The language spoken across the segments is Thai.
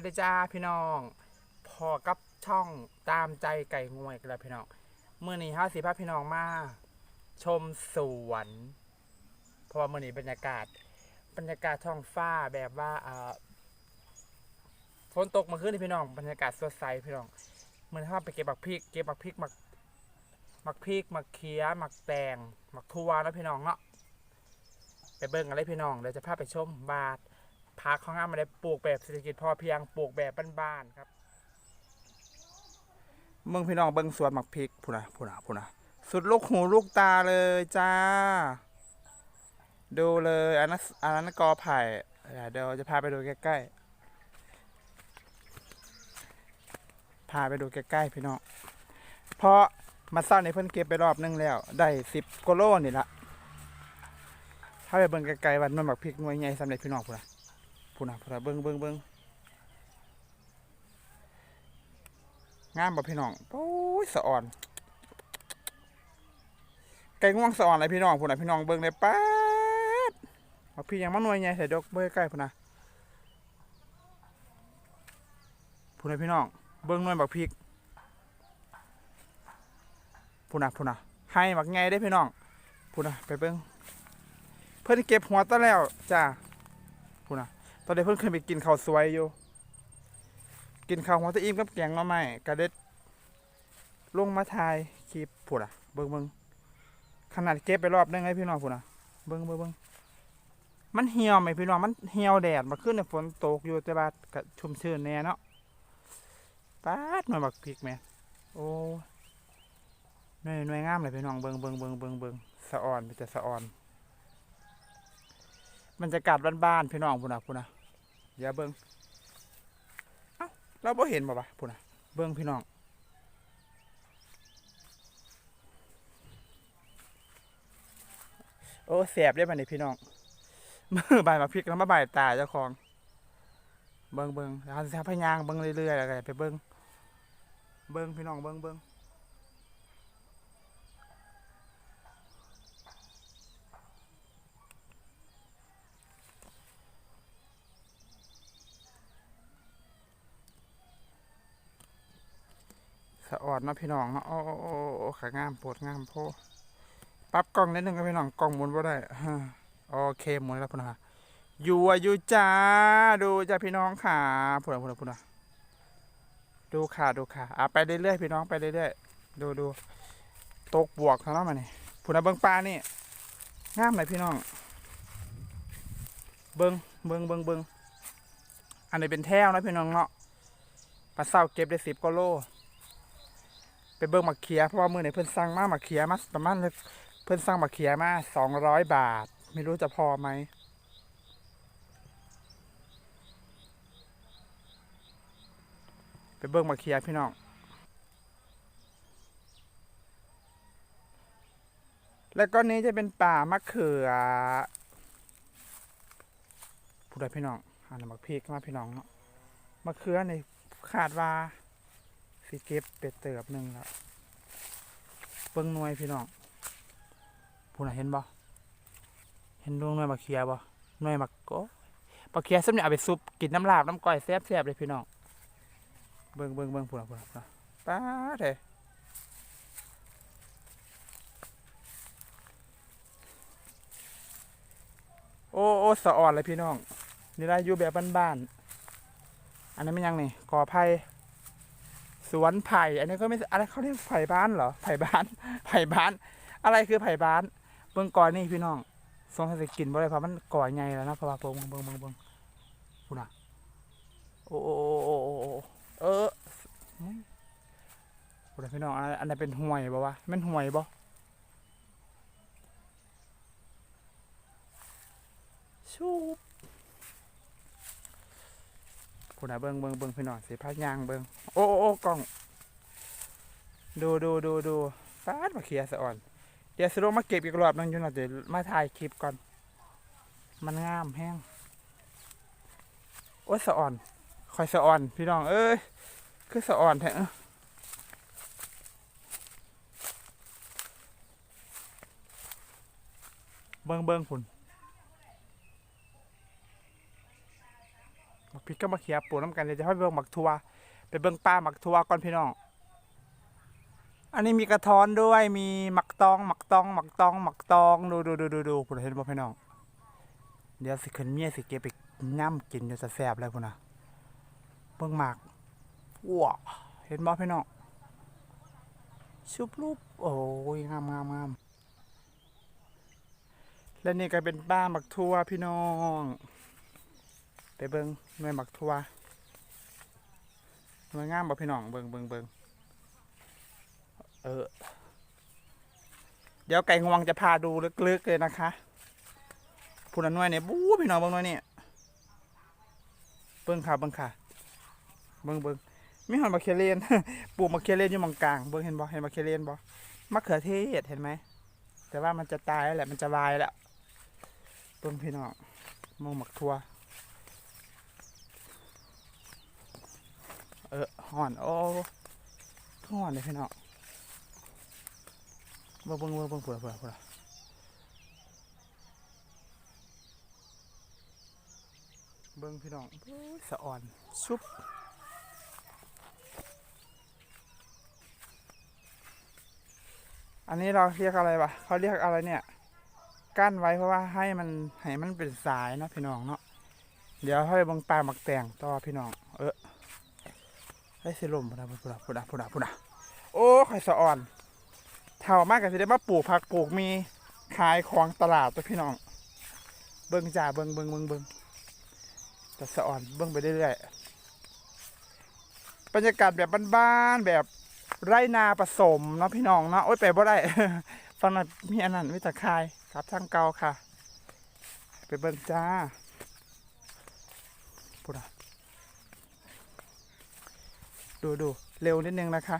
วัสดีจ้าพี่น้องพอกับช่องตามใจไก่งวยกันแล้วพี่น้องเมื่อนี้ห้าสิพาพี่น้องมา ชมสวน เพราะว่าเมื่อนี้บรรยากาศ บรรยากาศท้องฟ้าแบบว่าอ่าฝนตกมาขึ้นพี่น้อง บรรยากาศสดใสพี่น้องเมื่อนี้าไปเก็บบักพริกเก็บบักพริกมักมักพริกหมักเคี้ยมักแตงหมักทัวแล้วพี่น้องเนาะไปเบิ่งอะไรพี่น้องเดี๋ยวจะพาไปชมบาท พักของงามมาได้ปลูกแบบเศรษฐกิจพอเพียงปลูกแบบบ้านๆครับเมืองพี่น้องเบิ่งสวนหมักพริกพูนะพูนะพูนะสุดลูกหูลูกตาเลยจ้า ดูเลยอันนั้นอันนั้นกอไผ่เดี๋ยวจะพาไปดูใกล้ๆพาไปดูใกล้ๆพี่น้องเพราะมาเศร้าในเพิ่นเก็บไปรอบนึงแล้ว ได้สิบกโลนี่ละถ้าไปเบิ่งไกลๆวันมันหมักพริกหน่วยใหญ่สำเร็จพี่น้องพูนะ พูนะพูนะเบิ้งเบิ้งเบิ้งงามบ่พี่น้องโอ้ยสะอ่อน ไก่ง่วงสะอ่อนอะไรพี่น้องพูนะพี่น้องเบิ้งเลยป๊าดมาพี่ยังมาหน่วยใหญ่ใส่ดอกเบิ้งใกล้พูนะพูนะพี่น้อง เบิ้งหน่วยบักพริกพูนะพูนะให้บักไงได้พี่น้องพูนะไปเบิ้งเพิ่นเก็บหัวตะแล้วจ้า ตอนนี้เพิ่งเคยไปกินข้าวสวยอยู่ กินข้าวหัวตะอิ่มกับแกงหน่อไม้กระเด็ดลงมาถ่ายคลิปพูดอะเบิ่งเบิ่งขนาดเก็บไปรอบนึงให้พี่น้องพูดอะเบิ่งเบิ่งเบิ่งมันเหี่ยวไหมพี่น้องมันเหี่ยวแดดมาขึ้นในฝนตกอยู่แต่ว่าก็ชุ่มชื้นแน่เนาะป๊าดหน่วยบักพริกแม่โอ้หน่วยหน่วยงามเลยพี่น้องเบิ่งเบิ่งเบิ่งเบิ่งเบิ่งสะอ่อนมีแต่สะอ่อนบรรยากาศบ้านๆพี่น้องพูดอะพูดอะ อย่าเบิ่งเอ้าเราบ่เห็นบ่ปะพูดนะเบิ่งพี่น้องโอ้แสบได้บัดนี้พี่น้องมือบายมาพริกแล้วมาบายตาเจ้าของเบิ่งเบิ่งแล้วเขาจะพยางเบิ่งเรื่อยๆแล้วก็ไปเบิ่งเบิ่งพี่น้องเบิ่งเบิ่ง ออดนาะพี่น้องเนาะโอ้โอ้โอ้ขางามปวดงามโพปรับกล้องนิดนึงครับพี่น้องกล้องหมุนบ่ได้โอเคหมุนแล้วพุ่นนะอยู่อะอยู่จ้าดูจ้าพี่น้องค่ะพุ่นะพุ่นะพุ่นะดูค่ะดูค่ะอะไปเรื่อยๆพี่น้องไปเรื่อยๆดูดูตกบวกเท่านั้นมานี่พุ่นะเบิ้งปลานี่งามเลยพี่น้อง เบิ้งเบิ้งเบิ้งเบิ้งอันนี้เป็นแท้วนะพี่น้องเนาะปลาเศร้าเก็บได้สิบกิโล ไปเบิ่งมักเขียเพราะว่ามือในเพิ่นสั่งมามักเขียมาประมาณเพิ่นสั่งมักเขียมาสองร้อยบาท ไม่รู้จะพอไหมไปเบิ่งมักเขียพี่น้องแล้วก็นี้จะเป็นป่ามะเขือผู้ใดพี่น้องอันนี้นหมักพริกมาพี่น้องเนาะมะเขือในี่ขาดว่า สิเก็บเป็ดเติบหนึ่งแล้วเบิ่งหน่วยพี่น้องพูน่ะเห็นบ่เห็นดวงหน่วยบักเคียบ่หน่วยบักโกบักเคียสำเนี่ยเอาไปซุปกินน้ำลาบน้ำก้อยแซ่บๆเลยพี่น้องเบิ่งเบิ่งเบิ่งพูน่ะพูน่ะพูน่ะป้าเถอะโอ้โอ้สะอ่อนเลยพี่น้องนี่ได้อยู่แบบบ้านๆอันนั้นเป็นยังนี่กอไผ่ สวนไผ่ อันนี้ก็ไม่อะไรเขาเรียกไผ่บ้านเหรอ ไผ่บ้าน ไผ่บ้าน อะไรคือไผ่บ้าน เบิ่งก่อนนี่พี่น้องสงสกินบ่ได้เพราะมันก่อใหญ่แล้วนะเพราะว่าเบิ่งเบิ่งเบิ่งเบิ่งพูน่ะโอ้โอ้โอ้โอ้เออพูน่ะพี่น้อง อันนนั้เป็นห่วยบ่วะมันห่วยบ่ชู บพูน่ะเบิงเบิงเบิงพี่น้องสิพายางเบิงโอ้โอ้กล้อง ดูดูดูดูฟาดมาเคลียสะอ่อน เดี๋ยวสรุปมาเก็บอีกรอบนึงจนเราจะมาถ่ายคลิปก่อน มันงามแห้งโอ้สะอ่อนคอยสะอ่อน พี่น้องเอ้ยคือสะอ่อนแท้เบิ่งเบิ่งพุ่น บักพริกก็มาเขียปลูกน้ำกันเลยวจะให้ไปเบิ่งหมักทัวไปเบิ่งปลาหมักทัวก่อนพี่น้อง อันนี้มีกระท้อนด้วยมีหมักตองหมักตองหมักตองหมักตองดูดูดูดูดูคุณเห็นบ่พี่น้อง เดี๋ยวสิขึ้นเมียสิเก็บไปย่ำกินเดี๋ยวจะแซ่บเลยพุ่นนะเบิ่งหมากว้าเห็นบ่พี่น้องชุบลูบโอ้ยงามงามงามและนี่ก็เป็นบ้าหมักทัวพี่น้อง ไปเบิงหน่วยหมักทัวหน่วยงามบ่พี่น้องเบิงเบิงเบิงเออ เดี๋ยวไก่งวงจะพาดูลึกๆเลยนะคะพูนหน่วยเนี่ยบู๊พี่น้องเบิ่งหน่วยเนี่ยเบิงค่ะเบิงค่ะเบิงเบิงมีหอนมะเขือเรนปลูกมะเขือเรนอยู่มองกลางเบิงเห็นบ่เห็นมะเขือเรนบ่มะเขือเทศเห็นไหมแต่ว่ามันจะตายแล้วแหละมันจะวายแล้วเบิงพี่น้องมองหมักทัว เออห่อนโอ้ห่อนเลยพี่น้องเบิ่งเบิ่งเบิ่งเบิ่งเผื่อเผื่อเผื่อเบิ่งพี่น้องสะอ่อนชุบอันนี้เราเรียกอะไรวะเขาเรียกอะไรเนี่ยกั้นไว้เพราะว่าให้มันให้มันเป็นสายเนาะพี่น้องเนาะเดี๋ยวให้เบังปลาหมักแต่งต่อพี่น้องเออ ให้สิลมพุดาพุดาพุดาพุดาพุดาโอ้ข่อยสะอ่อนเท่ามากกับสิได้มาปลูกผักปลูกมีขายของตลาดตัวพี่น้อง เบิ้งจ่าเบิ้งเบิ้งเบิ้งเบิ้งแต่สะอ่อนเบิ้งไปเรื่อยๆบรรยากาศแบบบ้านๆแบบไรนาผสมเนาะพี่น้องเนาะโอ้ยไปบ่ได้ฟังหน่อยมีอันนั้นมีตะคายครับทางเก่าค่ะ ไปเบิ่งจ้าพูดอะ ดูดูเร็วนิดนึงนะคะ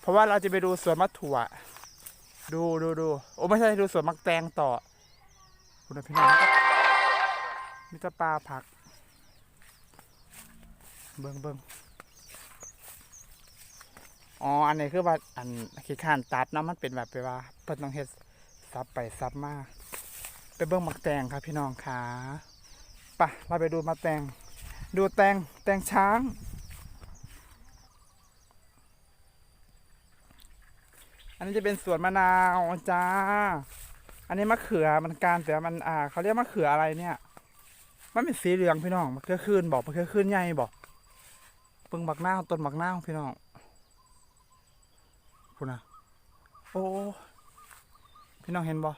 เพราะว่าเราจะไปดูสวนมะถั่ว ดูดูดูโอ้ไม่ใช่ดูสวนมักแตงต่อคุณพี่น้องมีตะปลาผัก เบิ่งเบิ่งอ๋อ อันนี้คือว่าอันขี้ข้านตัดเนาะมันเป็นแบบไปว่าเพิ่นต้องเฮ็ดซับไปซับมาไปเบิ่งมักแตงครับพี่น้องขาปะเราไปดูมาแตง ดูแตงแตงช้าง อันนี้จะเป็นสวนมะนาวจ้า อันนี้มะเขือมันการแต่มันอ่าเขาเรียกมะเขืออะไรเนี่ย มันเป็นสีเหลืองพี่น้องมะเขือคืนบอกมะเขือคืนใหญ่บอกเบิ่งบักหน้าต้นบักหน้าพี่น้องพูนะโอ้พี่น้องเห็นบ่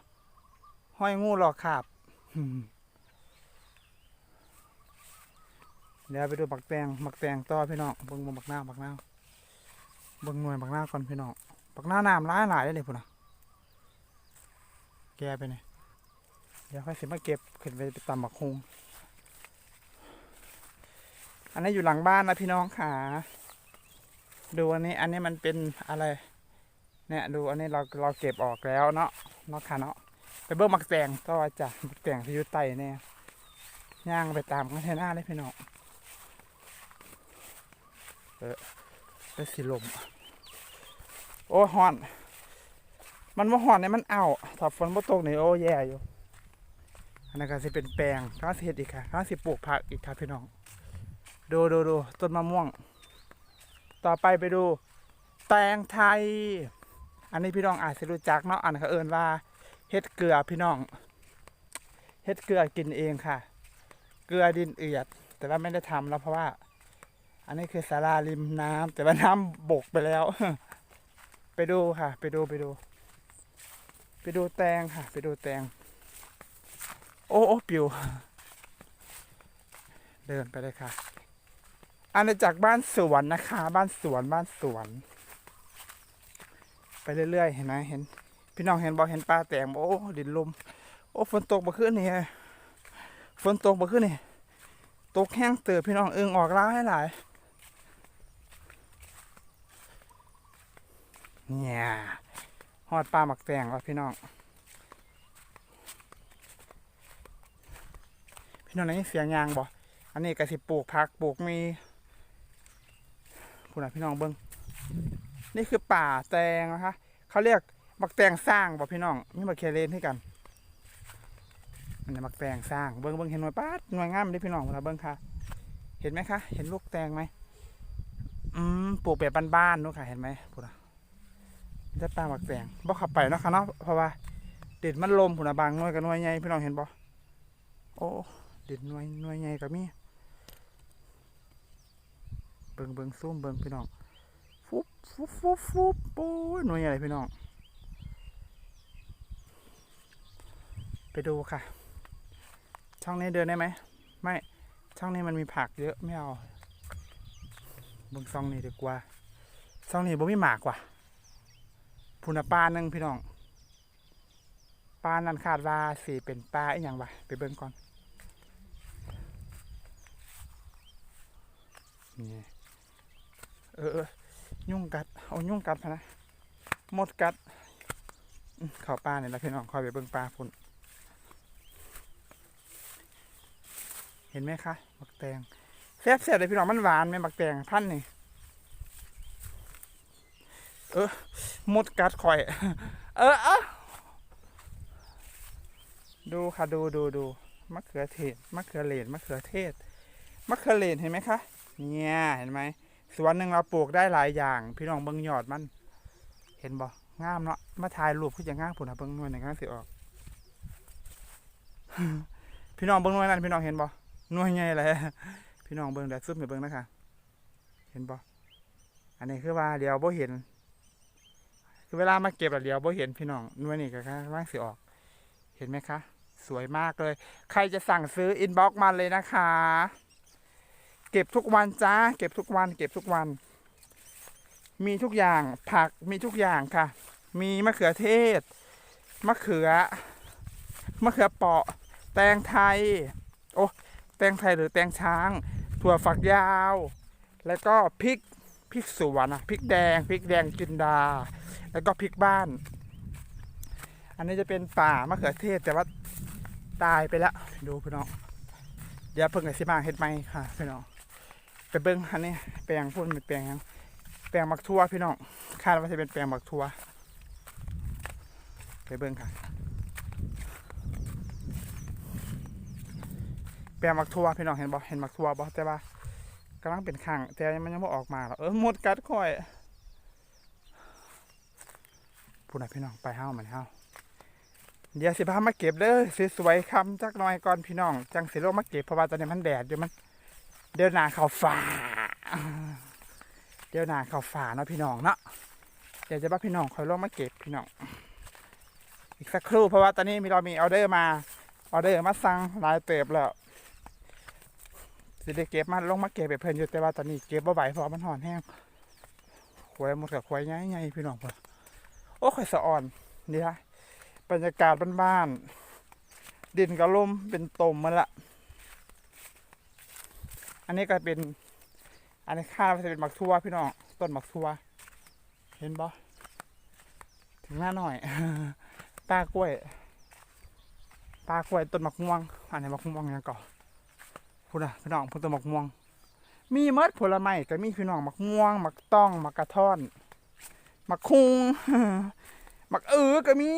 ห้อยงูหลอกขาบเดี๋ยวไปดูบักแตงบักแตงต่อพี่น้องเบิ่งบักหน้าบักหน้าเบิ่งหน่วยบักหน้าก่อนพี่น้อง บักหน้าน้ำร้ายหลายเลยนี่พูนะแกไปเนี่ยเดี๋ยวค่อยสิมาเก็บขึ้นไปตำบักฮงอันนี้อยู่หลังบ้านนะพี่น้องค่ะ ดูอันนี้อันนี้มันเป็นอะไร เนี่ยดูอันนี้เราเราเก็บออกแล้วเนาะเนาะค่ะเนาะไปเบิ่งมักแตงต่อจ้ะมักแตงที่อยู่ใต้เนี่ยย่างไปตามกันเทน่าเลยพี่น้องเออไปสิลม โอ้ฮ้อน มันว่าฮ้อนเนี่ยมันเอาถ้าฝนบ่ตกนี่โอ้แย่อยู่ อันนั้นก็สิเป็นแปลงข้าวสิเฮ็ดอีกค่ะข้าวสิปลูกผักอีกค่ะพี่น้อง ดูดูดูต้นมะม่วง ต่อไปไปดู แตงไทย อันนี้พี่น้องอาจจะรู้จักเนาะ อันเขาเอินว่าเฮ็ดเกลือพี่น้องเฮ็ดเกลือกินเองค่ะ เกลือดินเอือด แต่ว่าไม่ได้ทำแล้วเพราะว่า อันนี้คือสาราริมน้ำแต่ว่าน้ำบกไปแล้ว ไปดูค่ะ ไปดูไปดู ไปดูแตงค่ะ ไปดูแตง โอ้โอ้ปิว เดินไปเลยค่ะอาณาจักรบ้านสวนนะคะ บ้านสวนบ้านสวน ไปเรื่อยๆ เห็นไหมเห็น พี่น้องเห็นบอกเห็นปลาแตงโอ้ดินลม โอ้ฝนตกบ่ขึ้นนี่ฝนตกบ่ขึ้นนี่ตกแห้งเตือพี่น้องเอิงออกล้าให้หลาย เนี่ยหอดปลาหมักแตงว่ะพี่น้อง พี่น้องได้ยินเสียงยางบ่อันนี้ก็สิปลูกผักปลูกมีคุณพี่น้องเบิ้งนี่คือป่าแตงนะคะเขาเรียกมักแตงสร้างบอพี่น้องนี่มาเคเลนให้กันอันนี้มักแตงสร้างเบิ้งเบิ้งเห็นหน่วยป้าหน่วยงามเลยพี่น้องเวลาเบิ้งค่ะ เห็นไหมคะ เห็นลูกแตงไหมอืมปลูกแบบบ้านๆนู้นค่ะเห็นไหมพูดนะ ได้ปลาหมักแตงบ่ขับไปเนาะค่ะเนาะเพราะว่าเด็ดมันลมพูดนบางน่วยกับน่วยใหญ่พี่น้องเห็นบ่โอ้เด็ดน่วยน่วยใหญ่กับมีเบิ่งเบิ่งซูมเบิ่งพี่น้องฟุบฟุบฟุบฟุบโอ้ยหน่วยใหญ่พี่น้องไปดูค่ะ ช่องนี้เดินได้ไหมไม่ช่องนี้มันมีผักเยอะไม่เอาเบิ่งช่องนี้ดีกว่าช่องนี้บ่มีหมากว่ะ พูนปลาหนึ่งพี่น้องปลานั้นคาดว่าสีเป็นปลาอีหยังวะไปเบิ่งก่อนนี่เออเออยุ่งกัดเอายุ่งกัดพะนะมดกัดเข้าปลาเนี่ยแหละพี่น้องคอยไปเบิ่งปลาพุ่นเห็นไหมคะบักแตงแซ่บแซ่บเลยพี่น้องมันหวานไหมบักแตงพันนี่ เออมดกัดข่อย เออเออดูค่ะดูดูดูมะเขือเทศมะเขือเหรนมะเขือเทศมะเขือเหรนเห็นไหมคะ เนี่ยเห็นไหมสวนหนึ่งเราปลูกได้หลายอย่าง พี่น้องเบิ่งยอดมัน เห็นบ่งามเนาะมาถ่ายรูปคือจะงามผุนะเบิ่งหน่วยหนึ่งงามสิออก พี่น้องเบิ่งหน่วยนั้นพี่น้องเห็นบ่หน่วยใหญ่เลยพี่น้องเบิ่งแดดซุ่มไปเบิ่งนะคะเห็นบ่อันนี้คือว่าเดี๋ยวบ่เห็น เวลามาเก็บแล้วเดี๋ยวบ่เห็นพี่น้องนวยนี่ก็กำลังสิออก เห็นไหมคะ สวยมากเลย ใครจะสั่งซื้ออินบ็อกมาเลยนะคะ เก็บทุกวันจ้า เก็บทุกวัน เก็บทุกวัน มีทุกอย่างผักมีทุกอย่างค่ะ มีมะเขือเทศมะเขือมะเขือเปาะ แตงไทย โอ้แตงไทยหรือแตงช้าง ถั่วฝักยาว แล้วก็พริก พริกสวนอะพริกแดงพริกแดงจินดา แล้วก็พริกบ้าน อันนี้จะเป็นป่ามะเขือเทศแต่ว่าตายไปแล้วดูพี่น้องเดี๋ยวเพิ่งไอซิมาเฮ็ดไหมค่ะพี่น้องไปเบิ้งอันนี้แปลงพุ่นเป็นแปลงยังแปลงมักทั่วพี่น้องคาดว่าจะเป็นแปลงมักทั่วไปเบิ้งค่ะแปลงมักทัวพี่น้องเห็นบ่เห็นมักทัวบ่แต่ว่า กำลังเป็นข้างแต่มันยังบ่ออกมาหรอกเออหมดกัดค่อยพูดหน่อยพี่น้องไปเฮ้ามันเฮ้าเดี๋ยวสิพามาเก็บเด้อสวยๆคำจักหน่อยก่อนพี่น้อง จังสิโลมาเก็บเพราะว่าตอนนี้มันแดดอยู่มันเดี๋ยวหนาเขาฝ่าเดี๋ยวหนาเขาฝ่าเนาะพี่น้องเนาะเดี๋ยวจะพาพี่น้องคอยลงมาเก็บพี่น้อง อีกสักครู่เพราะว่าตอนนี้มีเรามีออเดอร์มาออเดอร์มาสั่งหลายเติบแล้ว สิได้เก็บมาลงมาเก็บไปเพิ่นอยู่แต่ว่าตอนนี้เก็บบ่ไหวเพราะมันห่อนแห้งขวยหมดกับขวยใหญ่ๆพี่น้องเพิ่นโอ้ข่อยสะอ่อนนี่ฮะบรรยากาศบ้านๆดินก็ล่มเป็นตมมันละ อันนี้ก็เป็น อันนี้ข้าวจะเป็นหมักทั่วพี่น้องต้นหมักทั่วเห็นบ่ถึงหน้าหน่อยตากล้วยตากล้วยต้นหมักม่วงอันนี้หมักม่วงยังก่อ พูดนะพี่น้องพูดตัวหมักม่วง มีเมดผลไม้ก็มีพี่น้องหมักม่วงหมักต้องหมักกระท่อนหมักคุงหมักเออก็มี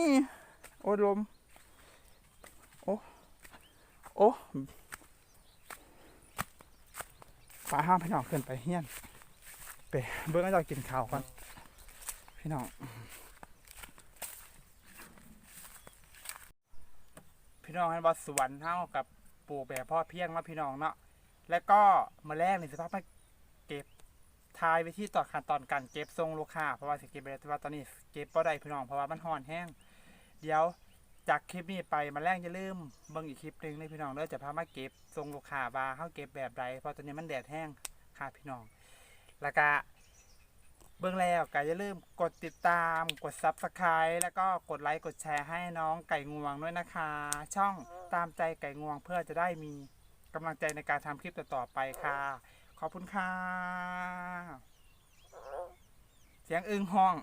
โอ้ลมโอ้โอ้ปลาห้ามพี่น้องขึ้นไปเฮี้ยนไปเบิ้งให้เรากินข้าวก่อนพี่น้องพี่น้องให้บอสวนเท่ากับ ปลูกแบบพ่อเพียงเนาะพี่น้องเนาะแล้วก็มาแรกนี่สภาพมาเก็บทายไปที่ต่อขั้นตอนการเก็บทรงลูกค้าเพราะว่าสิเก็บไปแต่ว่าตอนนี้เก็บบ่ได้พี่น้องเพราะว่ามันห่อนแห้ง เดี๋ยวจากคลิปนี้ไปมาแรกอย่าลืมเบิ่งอีกคลิปหนึ่งเลยพี่น้องเด้อจะพามาเก็บทรงลูกค้าว่าเฮาเก็บแบบใดเพราะตอนนี้มันแดดแห้งค่ะพี่น้อง แล้วก็เบื้องแล้วก็อย่าลืมกดติดตามกด Subscribe แล้วก็กดไลค์กดแชร์ให้น้องไก่งวงด้วยนะคะ ช่อง ตามใจไก่งวงเพื่อจะได้มีกำลังใจในการทำคลิปต่อๆไปค่ะ ขอบคุณค่ะ เสียงอึ้งห้อง